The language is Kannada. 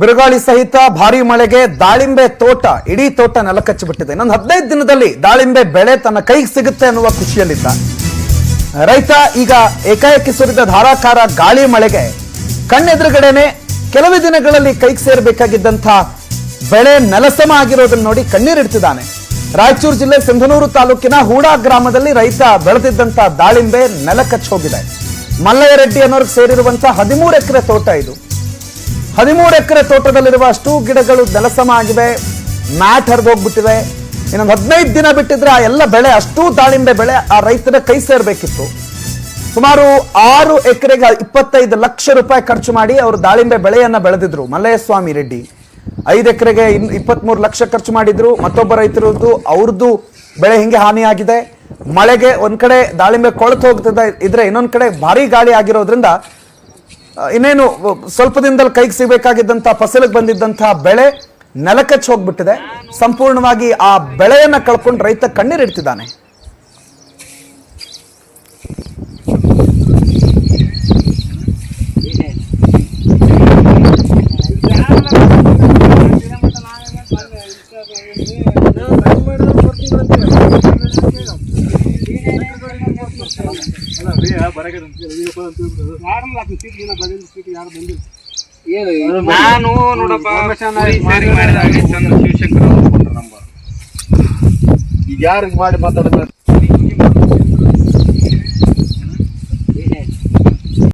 ಬಿರುಗಾಳಿ ಸಹಿತ ಭಾರಿ ಮಳೆಗೆ ದಾಳಿಂಬೆ ತೋಟ, ಇಡೀ ತೋಟ ನೆಲಕಚ್ಚಿಬಿಟ್ಟಿದೆ. ಇನ್ನೊಂದು ಹದಿನೈದು ದಿನದಲ್ಲಿ ದಾಳಿಂಬೆ ಬೆಳೆ ತನ್ನ ಕೈಗೆ ಸಿಗುತ್ತೆ ಅನ್ನುವ ಖುಷಿಯಲ್ಲಿದ್ದ. ರೈತ ಈಗ ಏಕಾಏಕಿ ಸುರಿದ ಧಾರಾಕಾರ ಗಾಳಿ ಮಳೆಗೆ ಕಣ್ಣೆದುರುಗಡೆನೆ ಕೆಲವೇ ದಿನಗಳಲ್ಲಿ ಕೈಗೆ ಸೇರಬೇಕಾಗಿದ್ದಂಥ ಬೆಳೆ ನೆಲಸಮ ಆಗಿರೋದನ್ನು ನೋಡಿ ಕಣ್ಣೀರಿಡ್ತಿದ್ದಾನೆ ರಾಯಚೂರು ಜಿಲ್ಲೆ ಸಿಂಧನೂರು ತಾಲೂಕಿನ ಹೂಡಾ ಗ್ರಾಮದಲ್ಲಿ ರೈತ ಬೆಳೆದಿದ್ದಂಥ ದಾಳಿಂಬೆ ನೆಲಕಚ್ಚಿ ಹೋಗಿದೆ. ಮಲ್ಲಯ್ಯ ರೆಡ್ಡಿ ಅನ್ನೋರ್ಗೆ ಸೇರಿರುವಂತಹ ಹದಿಮೂರು ಎಕರೆ ತೋಟ ಇದು. ಹದಿಮೂರು ಎಕರೆ ತೋಟದಲ್ಲಿರುವ ಅಷ್ಟು ಗಿಡಗಳು ನೆಲಸಮ ಆಗಿವೆ ಮ್ಯಾಟ್ ಹರಿದೋಗ್ಬಿಟ್ಟಿವೆ. ಇನ್ನೊಂದು ಹದಿನೈದು ದಿನ ಬಿಟ್ಟಿದ್ರೆ ಆ ಎಲ್ಲ ಬೆಳೆ, ಅಷ್ಟು ದಾಳಿಂಬೆ ಬೆಳೆ ಆ ರೈತನ ಕೈ ಸೇರಬೇಕಿತ್ತು. ಸುಮಾರು ಆರು ಎಕರೆಗೆ ಇಪ್ಪತ್ತೈದು ಲಕ್ಷ ರೂಪಾಯಿ ಖರ್ಚು ಮಾಡಿ ಅವರು ದಾಳಿಂಬೆ ಬೆಳೆಯನ್ನ ಬೆಳೆದಿದ್ರು. ಮಲ್ಲಯಸ್ವಾಮಿ ರೆಡ್ಡಿ ಐದು ಎಕರೆಗೆ ಇನ್ ಇಪ್ಪತ್ಮೂರು ಲಕ್ಷ ಖರ್ಚು ಮಾಡಿದ್ರು. ಮತ್ತೊಬ್ಬ ರೈತರದ್ದು ಅವ್ರದ್ದು ಬೆಳೆ ಹಿಂಗೆ ಹಾನಿಯಾಗಿದೆ. ಮಳೆಗೆ ಒಂದು ಕಡೆ ದಾಳಿಂಬೆ ಕೊಳತು ಹೋಗ್ತದೆ ಇದ್ರೆ ಇನ್ನೊಂದು ಕಡೆ ಭಾರಿ ಗಾಳಿ ಆಗಿರೋದ್ರಿಂದ ಇನ್ನೇನು, ಸ್ವಲ್ಪ ದಿನದಲ್ಲಿ ಕೈಗೆ ಸಿಗಬೇಕಾಗಿದ್ದಂಥ, ಫಸಲಿಗೆ ಬಂದಿದ್ದಂತಹ ಬೆಳೆ ನೆಲಕಚ್ಚಿ ಹೋಗ್ಬಿಟ್ಟಿದೆ ಸಂಪೂರ್ಣವಾಗಿ ಆ ಬೆಳೆಯನ್ನ ಕಳ್ಕೊಂಡು ರೈತ ಕಣ್ಣೀರಿಡ್ತಿದ್ದಾನೆ. ನಾನು ನೋಡಪ್ಪ ಕುರಿ ಸೇರಿ ಮಾಡಿದಾಗ ಚಂದ್ರ ಶಿವಶಂಕರ್ ಅವ್ರು ಕೊಟ್ರು ನಂಬರ್ ಈಗ ಯಾರಿಗೆ ಮಾಡಿ ಮಾತಾಡಿದ್ರೆ